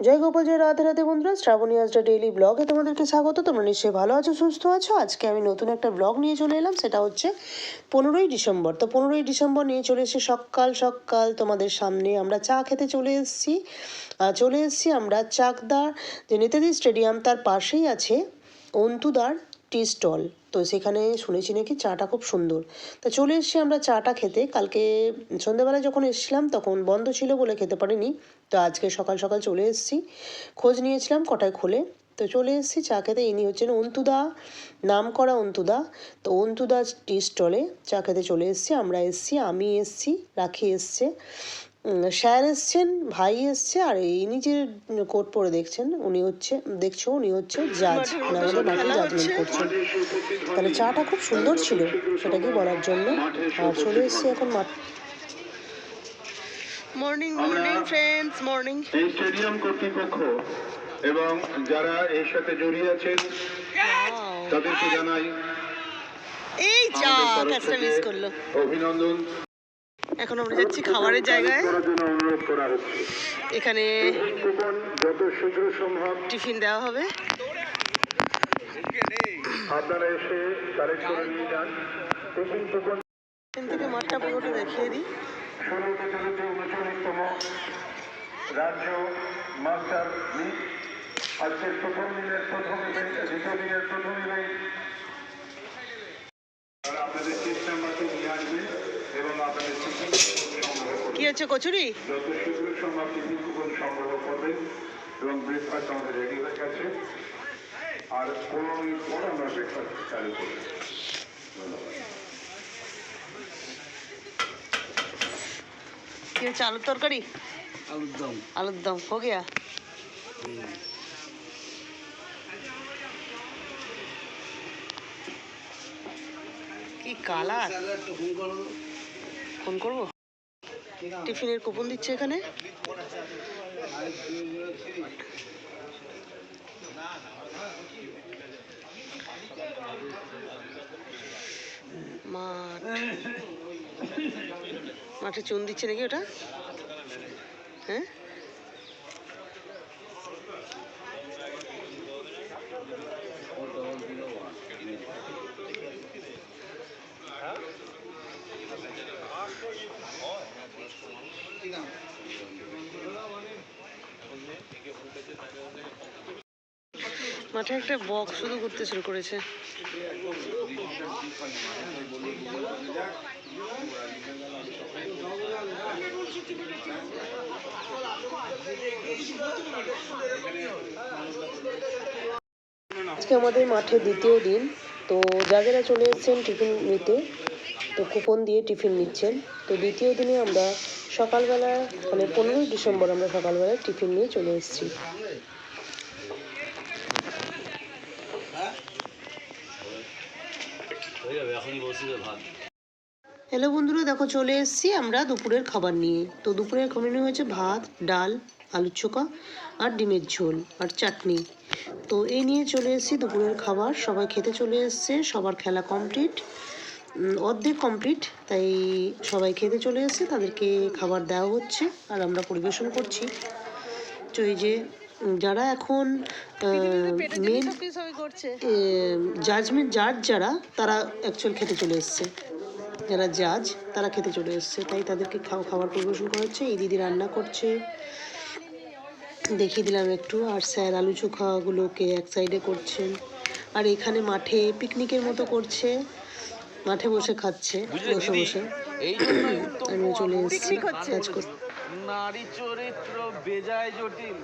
জয় গোপাল, জয় রাধে রাধে বন্ধুরা, শ্রাবণী আজটা ডেইলি ব্লগে তোমাদেরকে স্বাগত। তোমরা নিশ্চয়ই ভালো আছো, সুস্থ আছো? আজকে আমি নতুন একটা ব্লগ নিয়ে চলে এলাম, সেটা হচ্ছে পনেরোই ডিসেম্বর। তো পনেরোই ডিসেম্বর নিয়ে চলে এসে সকাল সকাল তোমাদের সামনে আমরা চা খেতে চলে এসেছি। চলে এসেছি আমরা চাকদার যে নেতাজি স্টেডিয়াম, তার পাশেই আছে অন্তুদার টি স্টল। তো সেখানে শুনেছি নাকি চাটা খুব সুন্দর। তা চলে এসেছি আমরা চাটা খেতে। কালকে সন্ধ্যেবেলায় যখন এসেছিলাম তখন বন্ধ ছিল বলে খেতে পারিনি। তো আজকে সকাল সকাল চলে এসেছি। খোঁজ নিয়েছিলাম কটায় খোলে। তো চলে এসেছি চা খেতে। ইনি হচ্ছেন অন্তুদা নাম করা অন্তুদা। তো অন্তুদা টি স্টলে চা খেতে চলে এসেছি। আমরা এসেছি, আমি এসেছি, রাখি এসছে। স্যার এসছেন ভাই এসছে আর ইনি যে কোট পরে দেখছেন উনি হচ্ছে দেখছ উনি হচ্ছে জাজ মানে আমাদের মাঠে জাজমেন্ট করছেন তাহলে চাটা খুব সুন্দর ছিল সেটাকে বলার জন্য। আর চলে এসেছি এখন মাঠ। মর্নিং মর্নিং ফ্রেন্ডস মর্নিং এই স্টেডিয়াম কর্তৃপক্ষ এবং যারা এর সাথে জড়িয়ে আছেন তাদেরকে জানাই এই যা কাজটা মিস করল। অভিনন্দন। এখন আমরা যাচ্ছি খাবারের জায়গায়। অনুরোধ করা হচ্ছে এখানে যত শীঘ্র সম্ভব টিফিন দেওয়া হবে। আপনারা এসে কালেক্ট করে নিয়ে যান। এখান থেকে মাঠটা পুরোটা দেখিয়ে দিই। রাজ্য মাস্টার আজকের প্রথম দিনের প্রথম ইভেন্ট দ্বিতীয় দিনের প্রথম ইভেন্ট। কি হচ্ছে কচুরি? এবং ব্রেকফাস্ট আমাদের রেডি হয়ে গেছে আর পনেরো মিনিট পর আমরা ব্রেকফাস্ট চালু করব কি হচ্ছে আলুর তরকারি? আলুর দম। আলুর দম হো গিয়া। কি কালার? ফোন করব? টিফিনের কুপন দিচ্ছে এখানে। মাঠ। মাঠে চুন দিচ্ছে নাকি ওটা? হ্যাঁ? মাঠে একটা বক্স শুধু ঘুরতে শুরু করেছে। আজকে আমাদের মাঠে দ্বিতীয় দিন, তো যাদেরা চলে এসেছেন টিফিন নিতে, তো কুপন দিয়ে টিফিন নিচ্ছেন। তো দ্বিতীয় দিনে আমরা সকালবেলা মানে পনেরোই ডিসেম্বর আমরা সকালবেলা টিফিন নিয়ে চলে এসেছি। হয়ে হ্যালো বন্ধুরা, দেখো চলে এসেছি আমরা দুপুরের খাবার নিয়ে। তো দুপুরের খাবার নিয়ে হয়েছে ভাত, ডাল, আলুর চোখা আর ডিমের ঝোল আর চাটনি। তো এই নিয়ে চলে এসেছি দুপুরের খাবার। সবাই খেতে চলে এসছে, সবার খেলা কমপ্লিট অর্ধেক কমপ্লিট তাই সবাই খেতে চলে এসেছে, তাদেরকে খাবার দেওয়া হচ্ছে আর আমরা পরিবেশন করছি। তো এই যে যারা এখন মেন জাজমেন্ট জাজ যারা তারা অ্যাকচুয়াল খেতে চলে এসছে। যারা জাজ তারা খেতে চলে এসছে। তাই তাদেরকে খাওয়া খাবার পরিবেশন করা হচ্ছে। এই দিদি রান্না করছে। দেখিয়ে দিলাম একটু। আর স্যার আলু চোখাগুলোকে এক সাইডে করছেন। আর এখানে মাঠে পিকনিকের মতো করছে। মাঠে বসে খাচ্ছে বসে বসে। আমিও চলে এসেছি। কাজ করতে নারী চরিত্র বেজায় জটিল।